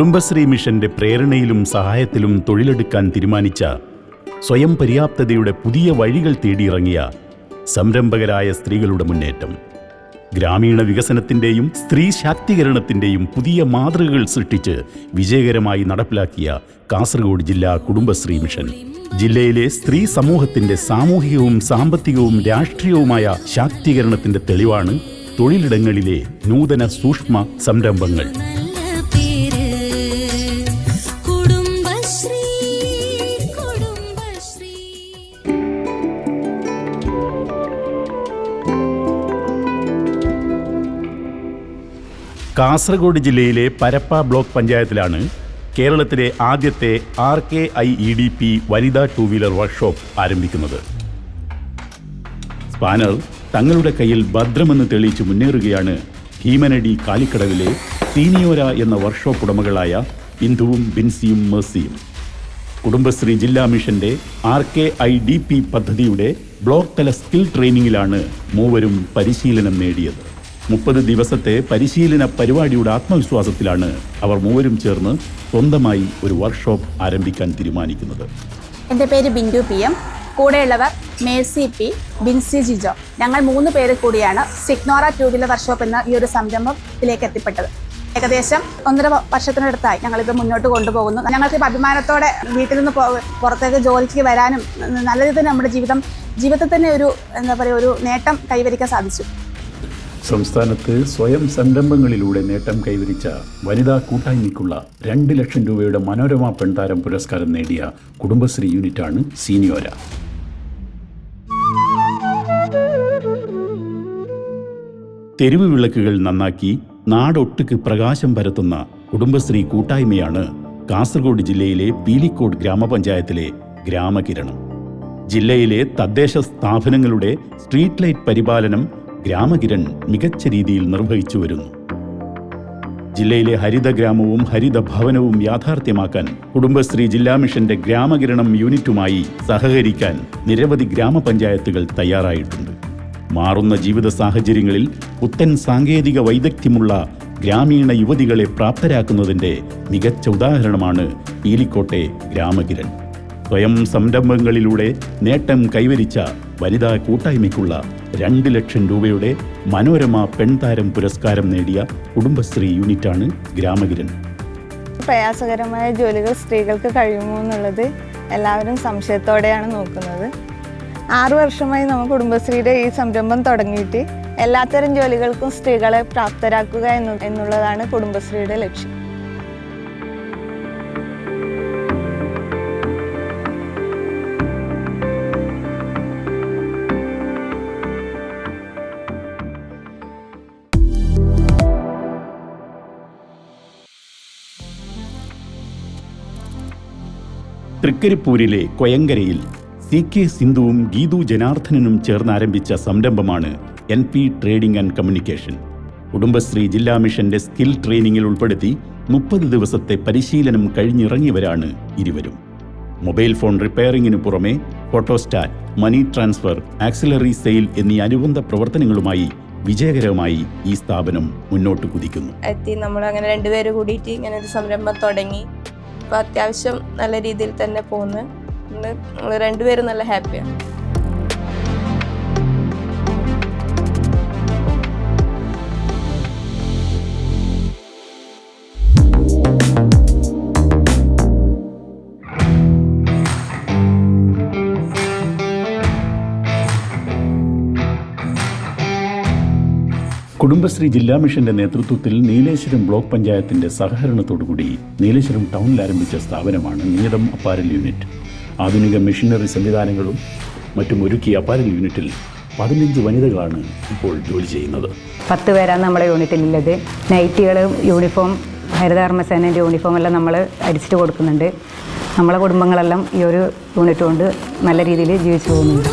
കുടുംബശ്രീ മിഷന്റെ പ്രേരണയിലും സഹായത്തിലും തൊഴിലെടുക്കാൻ തീരുമാനിച്ച സ്വയം പര്യാപ്തതയുടെ പുതിയ വഴികൾ തേടിയിറങ്ങിയ സംരംഭകരായ സ്ത്രീകളുടെ മുന്നേറ്റം. ഗ്രാമീണ വികസനത്തിന്റെയും സ്ത്രീ ശാക്തീകരണത്തിന്റെയും പുതിയ മാതൃകകൾ സൃഷ്ടിച്ച് വിജയകരമായി നടപ്പിലാക്കിയ കാസർഗോഡ് ജില്ലാ കുടുംബശ്രീ മിഷൻ. ജില്ലയിലെ സ്ത്രീ സമൂഹത്തിന്റെ സാമൂഹികവും സാമ്പത്തികവും രാഷ്ട്രീയവുമായ ശാക്തീകരണത്തിന്റെ തെളിവാണ് തൊഴിലിടങ്ങളിലെ നൂതന സൂക്ഷ്മ സംരംഭങ്ങൾ. കാസർഗോഡ് ജില്ലയിലെ പരപ്പ ബ്ലോക്ക് പഞ്ചായത്തിലാണ് കേരളത്തിലെ ആദ്യത്തെ R K I E D P വനിതാ ടൂ വീലർ വർക്ക്ഷോപ്പ് ആരംഭിക്കുന്നത്. സ്പാനർ തങ്ങളുടെ കയ്യിൽ ഭദ്രമെന്ന് തെളിയിച്ച് മുന്നേറുകയാണ് ഭീമനടി കാലിക്കടവിലെ സീനിയോര എന്ന വർക്ക്ഷോപ്പ് ഉടമകളായ ഇന്ദുവും ബിൻസിയും മേഴ്സിയും. കുടുംബശ്രീ ജില്ലാ മിഷന്റെ R K I D P പദ്ധതിയുടെ ബ്ലോക്ക് തല സ്കിൽ ട്രെയിനിങ്ങിലാണ് മൂവരും പരിശീലനം നേടിയത്. മുപ്പത് ദിവസത്തെ പരിശീലന പരിപാടിയുടെ ആത്മവിശ്വാസത്തിലാണ് അവർ മൂവരും ചേർന്ന് സ്വന്തമായി ഒരു വർക്ക്ഷോപ്പ് ആരംഭിക്കാൻ തീരുമാനിക്കുന്നത്. എന്റെ പേര് ബിന്ദു പി എം. കൂടെയുള്ളവർ മേഴ്സി പി ബിൻസി ജിജോ. ഞങ്ങൾ മൂന്ന് പേര് കൂടിയാണ് സിഗ്നോറ ടൂ വീലർ വർക്ക്ഷോപ്പ് എന്ന ഈ ഒരു സംരംഭത്തിലേക്ക് എത്തിപ്പെട്ടത്. ഏകദേശം ഒന്നര വർഷത്തിനടുത്തായി ഞങ്ങളിത് മുന്നോട്ട് കൊണ്ടുപോകുന്നു. ഞങ്ങൾക്ക് അഭിമാനത്തോടെ വീട്ടിൽ നിന്ന് പുറത്തേക്ക് ജോലിക്ക് വരാനും നല്ല രീതിയിൽ നമ്മുടെ ജീവിതം ജീവിതത്തിൽ തന്നെ ഒരു എന്താ പറയുക ഒരു നേട്ടം കൈവരിക്കാൻ സാധിച്ചു. സംസ്ഥാനത്ത് സ്വയം സംരംഭങ്ങളിലൂടെ നേട്ടം കൈവരിച്ച വനിതാ കൂട്ടായ്മയ്ക്കുള്ള രണ്ട് ലക്ഷം രൂപയുടെ മനോരമ പെൺതാരം പുരസ്കാരം നേടിയ കുടുംബശ്രീ യൂണിറ്റാണ് സീനിയോര. തെരുവ് വിളക്കുകൾ നന്നാക്കി നാടൊട്ടുക്ക് പ്രകാശം പരത്തുന്ന കുടുംബശ്രീ കൂട്ടായ്മയാണ് കാസർഗോഡ് ജില്ലയിലെ പീലിക്കോട് ഗ്രാമപഞ്ചായത്തിലെ ഗ്രാമകിരണം. ജില്ലയിലെ തദ്ദേശ സ്ഥാപനങ്ങളുടെ സ്ട്രീറ്റ് ലൈറ്റ് പരിപാലനം ഗ്രാമകിരൺ മികച്ച രീതിയിൽ നിർവഹിച്ചു വരുന്നു. ജില്ലയിലെ ഹരിത ഗ്രാമവും ഹരിത ഭവനവും യാഥാർത്ഥ്യമാക്കാൻ കുടുംബശ്രീ ജില്ലാ മിഷന്റെ ഗ്രാമകിരണം യൂണിറ്റുമായി സഹകരിക്കാൻ നിരവധി ഗ്രാമപഞ്ചായത്തുകൾ തയ്യാറായിട്ടുണ്ട്. മാറുന്ന ജീവിത സാഹചര്യങ്ങളിൽ പുത്തൻ സാങ്കേതിക വൈദഗ്ധ്യമുള്ള ഗ്രാമീണ യുവതികളെ പ്രാപ്തരാക്കുന്നതിന്റെ മികച്ച ഉദാഹരണമാണ് പീലിക്കോട്ടെ ഗ്രാമകിരൺ. സ്വയം സംരംഭങ്ങളിലൂടെ നേട്ടം കൈവരിച്ച വനിതാ കൂട്ടായ്മയ്ക്കുള്ള രണ്ട് ലക്ഷം രൂപയുടെ മനോരമ പെൺതാരം പുരസ്കാരം നേടിയ കുടുംബശ്രീ യൂണിറ്റാണ് ഗ്രാമകിരൺ പ്രയാസകരമായ ജോലികൾ സ്ത്രീകൾക്ക് കഴിയുമോ എന്നുള്ളത് എല്ലാവരും സംശയത്തോടെയാണ് നോക്കുന്നത്. ആറു വർഷമായി നമ്മൾ കുടുംബശ്രീയുടെ ഈ സംരംഭം തുടങ്ങിയിട്ട് എല്ലാത്തരം ജോലികൾക്കും സ്ത്രീകളെ പ്രാപ്തരാക്കുക എന്നുള്ളതാണ് കുടുംബശ്രീയുടെ ലക്ഷ്യം. തൃക്കരിപ്പൂരിലെ കൊയങ്കരയിൽ സി കെ സിന്ധുവും ഗീതു ജനാർദ്ദനനും ചേർന്ന് ആരംഭിച്ച സംരംഭമാണ് N P trading and communication. Kudumbashree ജില്ലാ മിഷന്റെ സ്കിൽ ട്രെയിനിങ്ങിൽ ഉൾപ്പെടുത്തി മുപ്പത് ദിവസത്തെ പരിശീലനം കഴിഞ്ഞിറങ്ങിയവരാണ് ഇരുവരും. മൊബൈൽ ഫോൺ റിപ്പയറിംഗിന് പുറമെ photostat money transfer auxiliary sale എന്നീ അനുബന്ധ പ്രവർത്തനങ്ങളുമായി വിജയകരമായി ഈ സ്ഥാപനം മുന്നോട്ട് കുതിക്കുന്നു. നമ്മൾ അങ്ങനെ രണ്ടുപേര് കൂടിയിട്ട് ഇങ്ങനെ ഒരു സംരംഭം തുടങ്ങി. അപ്പോൾ അത്യാവശ്യം നല്ല രീതിയിൽ തന്നെ പോകുന്നു. നമ്മൾ രണ്ടുപേരും നല്ല ഹാപ്പിയാണ് കുടുംബശ്രീ ജില്ലാ മിഷന്റെ നേതൃത്വത്തിൽ നീലേശ്വരം ബ്ലോക്ക് പഞ്ചായത്തിന്റെ സഹകരണത്തോടുകൂടി നീലേശ്വരം ടൗണിൽ ആരംഭിച്ച സ്ഥാപനമാണ് നീതം അപ്പാരൽ യൂണിറ്റ്. ആധുനിക മെഷീനറി സംവിധാനങ്ങളും മറ്റും ഒരുക്കിയ അപ്പാരൽ യൂണിറ്റിൽ പതിനഞ്ച് വനിതകളാണ് ഇപ്പോൾ ജോലി ചെയ്യുന്നത്. പത്ത് പേരാണ് നമ്മുടെ യൂണിറ്റിലുള്ളത്. നൈറ്റികളും യൂണിഫോം ഹരിതകർമ്മസേനന്റെ യൂണിഫോം എല്ലാം നമ്മൾ അടിച്ചിട്ട് കൊടുക്കുന്നുണ്ട്. നമ്മളെ കുടുംബങ്ങളെല്ലാം ഈ ഒരു യൂണിറ്റ് കൊണ്ട് നല്ല രീതിയിൽ ജീവിച്ചു പോകുന്നുണ്ട്.